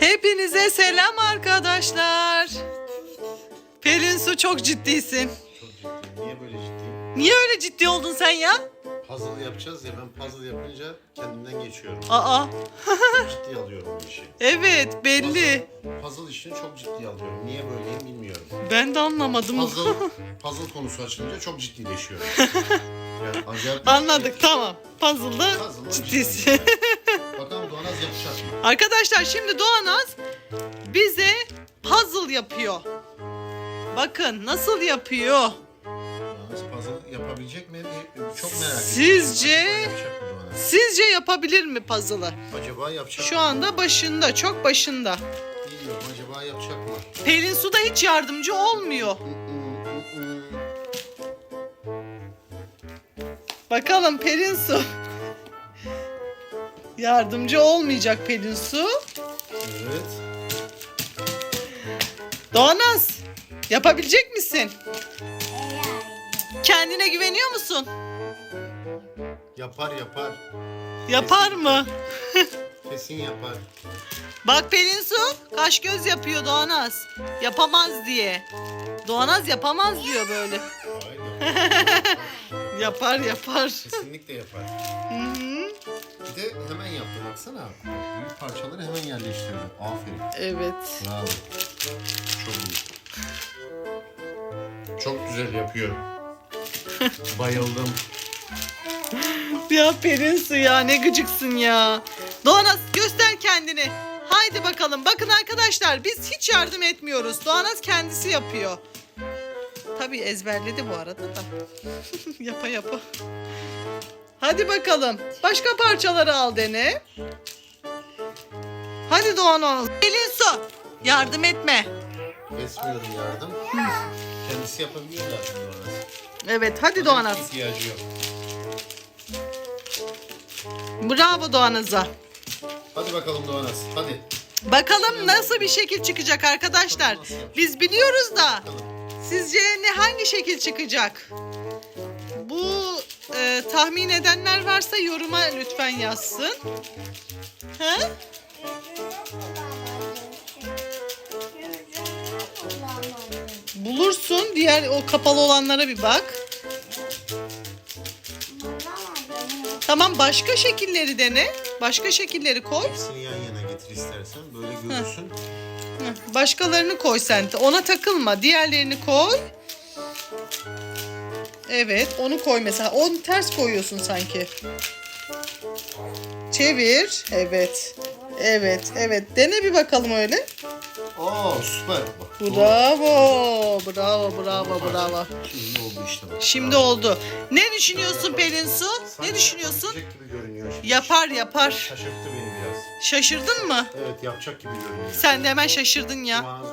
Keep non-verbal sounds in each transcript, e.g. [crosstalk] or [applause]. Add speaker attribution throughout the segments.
Speaker 1: Hepinize selam arkadaşlar. Pelin Su çok ciddisin.
Speaker 2: Çok ciddiyim. Niye böyle ciddiyim?
Speaker 1: Niye öyle ciddi oldun sen ya?
Speaker 2: Puzzle yapacağız ya ben puzzle yapınca kendimden geçiyorum.
Speaker 1: Aa,
Speaker 2: ciddiye alıyorum bu işi.
Speaker 1: evet belli.
Speaker 2: Puzzle, puzzle işini çok ciddiye alıyorum. Niye böyleyim bilmiyorum.
Speaker 1: Ben de anlamadım.
Speaker 2: Puzzle, [laughs] puzzle konusu açılınca çok ciddileşiyorum. [laughs] Yani acayip
Speaker 1: Anladık tamam. Puzzle'da
Speaker 2: Puzzle'da
Speaker 1: ciddisin.
Speaker 2: Doğanaz mı?
Speaker 1: Arkadaşlar şimdi Doğanaz bize puzzle yapıyor. Bakın nasıl yapıyor.
Speaker 2: Doğanaz puzzle yapabilecek mi? Çok merak ediyorum.
Speaker 1: Sizce? Sizce yapabilir mi puzzle'ı?
Speaker 2: Acaba yapacak
Speaker 1: Şu
Speaker 2: mı?
Speaker 1: anda başında, çok başında.
Speaker 2: Bilmiyorum acaba yapacak mı?
Speaker 1: Pelin Su da hiç yardımcı olmuyor. Bakalım Pelin Su. Yardımcı olmayacak Pelin Su.
Speaker 2: Evet.
Speaker 1: Doğanaz, yapabilecek misin? Kendine güveniyor musun?
Speaker 2: Yapar yapar.
Speaker 1: Yapar mı? [laughs]
Speaker 2: Kesin yapar.
Speaker 1: Bak Pelin Su, kaş göz yapıyor Doğanaz. Yapamaz diye. Doğanaz yapamaz diyor böyle.
Speaker 2: Hayır, yapar. [laughs]
Speaker 1: Yapar yapar.
Speaker 2: Kesinlikle yapar.
Speaker 1: Hı hı.
Speaker 2: De hemen yaptı baksana. Büyük parçaları hemen yerleştirdi. Aferin.
Speaker 1: Evet.
Speaker 2: Bravo. Çok iyi. Çok güzel yapıyor. [laughs] Bayıldım.
Speaker 1: Ya Pelin Su ya ne gıcıksın ya. Doğanaz göster kendini. Haydi bakalım. Bakın arkadaşlar biz hiç yardım etmiyoruz. Doğanaz kendisi yapıyor. Tabii ezberledi bu arada da. [laughs] yapa yapa. Hadi bakalım. Başka parçaları al dene. Hadi Doğanaz. Pelin Su yardım etme.
Speaker 2: Kesmiyorum yardım. Kendisi yapabiliyor zaten Doğanaz.
Speaker 1: Evet hadi Doğanaz.
Speaker 2: Hiç ihtiyacı yok.
Speaker 1: Bravo Doğanaz'a.
Speaker 2: Hadi bakalım Doğanaz. Hadi.
Speaker 1: Bakalım nasıl bir şekil çıkacak arkadaşlar. Biz biliyoruz da
Speaker 2: Bakalım.
Speaker 1: sizce ne hangi şekil çıkacak? Tahmin edenler varsa yoruma lütfen yazsın. He? Bulursun. Diğer o kapalı olanlara bir bak. Tamam başka şekilleri dene. Başka şekilleri koy.
Speaker 2: Hepsini yan yana getir istersen. Böyle görürsün.
Speaker 1: Başkalarını koy sen. Ona takılma. Diğerlerini koy. Evet, onu koy mesela. Onu ters koyuyorsun sanki. Çevir. Evet. Evet, evet. Dene bir bakalım öyle.
Speaker 2: Oo süper. Bak, doğru.
Speaker 1: Bravo. Bravo, bravo, bravo.
Speaker 2: Şimdi oldu işte bak.
Speaker 1: Şimdi
Speaker 2: Bravo.
Speaker 1: oldu. Ne düşünüyorsun Pelin Su? Ne
Speaker 2: Sanki
Speaker 1: düşünüyorsun?
Speaker 2: yapacak gibi görünüyor.
Speaker 1: Yapar, yapar.
Speaker 2: Şaşırttı beni biraz.
Speaker 1: Şaşırdın mı?
Speaker 2: Evet yapacak gibi görünüyor.
Speaker 1: Sen de hemen şaşırdın ya.
Speaker 2: O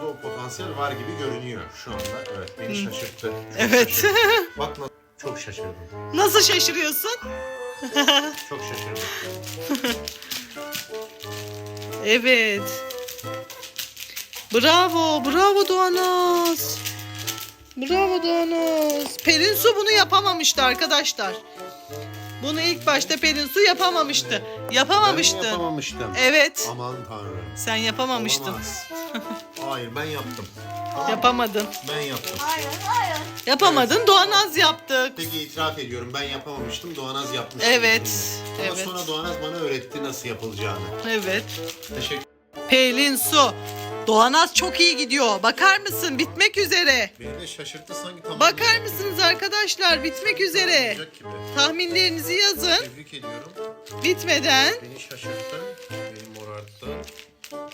Speaker 2: potansiyel var gibi görünüyor şu anda. Evet beni şaşırttı. Çok
Speaker 1: Evet.
Speaker 2: şaşırdı. Bak nasıl çok şaşırdım.
Speaker 1: Nasıl şaşırıyorsun? [laughs]
Speaker 2: Çok şaşırdım. [laughs]
Speaker 1: Evet. Bravo, bravo Doğanaz. Bravo Doğanaz. Pelin Su bunu yapamamıştı arkadaşlar. Bunu ilk başta Pelin Su yapamamıştı.
Speaker 2: Ben
Speaker 1: Yapamamıştı.
Speaker 2: yapamamıştım.
Speaker 1: Evet.
Speaker 2: Aman tanrım.
Speaker 1: Sen yapamamıştın.
Speaker 2: Olamaz. [laughs] Hayır ben yaptım.
Speaker 1: Yapamadın.
Speaker 2: Ben yaptım.
Speaker 1: Yapamadın. Doğanaz yaptık.
Speaker 2: Peki itiraf ediyorum ben yapamamıştım. Doğanaz yapmış.
Speaker 1: Evet.
Speaker 2: Ama
Speaker 1: Evet.
Speaker 2: sonra Doğanaz bana öğretti nasıl yapılacağını.
Speaker 1: Evet.
Speaker 2: Teşekkür
Speaker 1: Pelin Su. Doğanaz çok iyi gidiyor. Bakar mısın? Bitmek üzere.
Speaker 2: Beni de şaşırttı sanki tamam.
Speaker 1: Bakar mısınız arkadaşlar? Bitmek üzere.
Speaker 2: Olacak gibi.
Speaker 1: Tahminlerinizi yazın.
Speaker 2: Tebrik ediyorum.
Speaker 1: Bitmeden.
Speaker 2: Beni şaşırttın. Beni morarttın.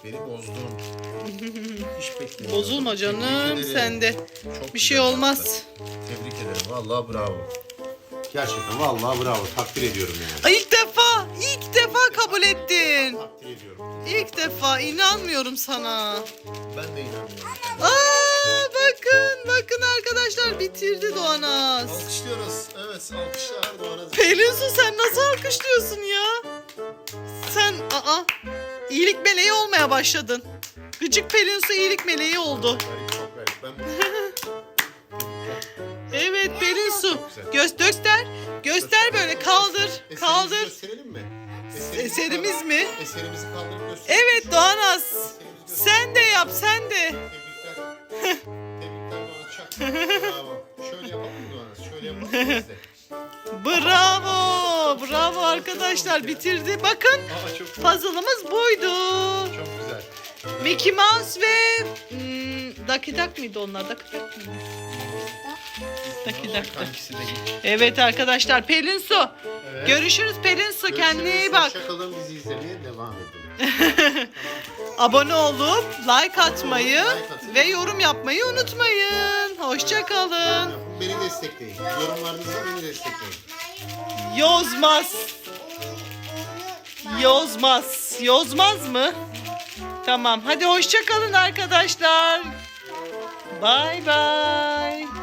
Speaker 2: Beni bozdun. [laughs] Hiç beklemiyordum.
Speaker 1: Bozulma
Speaker 2: Tebrik
Speaker 1: canım
Speaker 2: ederim.
Speaker 1: sen de.
Speaker 2: Çok
Speaker 1: Bir şey
Speaker 2: güzel
Speaker 1: olmaz.
Speaker 2: yaptın. Tebrik ederim. Vallahi bravo. Gerçekten vallahi bravo. Takdir ediyorum yani.
Speaker 1: Ay, İlk kabul ettin.
Speaker 2: Takdir ediyorum.
Speaker 1: İlk defa inanmıyorum sana.
Speaker 2: Ben de inanmıyorum.
Speaker 1: Aa bakın, bakın arkadaşlar bitirdi Doğanaz.
Speaker 2: Alkışlıyoruz. Evet alkışlar Doğan'a.
Speaker 1: Pelin Su sen nasıl alkışlıyorsun ya? Sen aa iyilik meleği olmaya başladın. Gıcık Pelin Su iyilik meleği oldu.
Speaker 2: Garip çok garip. Ben [laughs]
Speaker 1: Evet Pelin Su.
Speaker 2: Çok güzel.
Speaker 1: Göz göster. Göster böyle kaldır.
Speaker 2: Eserimizi
Speaker 1: Kaldır.
Speaker 2: gösterelim mi?
Speaker 1: Eserimiz, Eserimiz mi?
Speaker 2: Eserimizi kaldırıp göster.
Speaker 1: Evet Doğan
Speaker 2: Az. Sen de yap sen de. Tebrikler. Tebrikler Doğan Bravo. Şöyle yapalım mı Doğan Şöyle yapalım?
Speaker 1: Bravo. Bravo arkadaşlar bitirdi. Bakın
Speaker 2: çok güzel.
Speaker 1: puzzle'ımız buydu.
Speaker 2: Çok güzel.
Speaker 1: Mickey Mouse ve hmm, Dakidak mıydı onlar? Dakidak mıydı?
Speaker 2: De iyi?
Speaker 1: Evet arkadaşlar Pelin Su.
Speaker 2: Evet.
Speaker 1: Görüşürüz Pelin Su. Kendine iyi bak.
Speaker 2: Hoşçakalın bizi izlemeye devam edin. [laughs]
Speaker 1: Abone olup like atmayı
Speaker 2: like atın.
Speaker 1: ve yorum yapmayı unutmayın. Hoşçakalın.
Speaker 2: Beni destekleyin. Yorumlarınızla beni destekleyin.
Speaker 1: Yozmaz. Yozmaz. Yozmaz mı? Tamam. Hadi hoşçakalın arkadaşlar. Bay bay.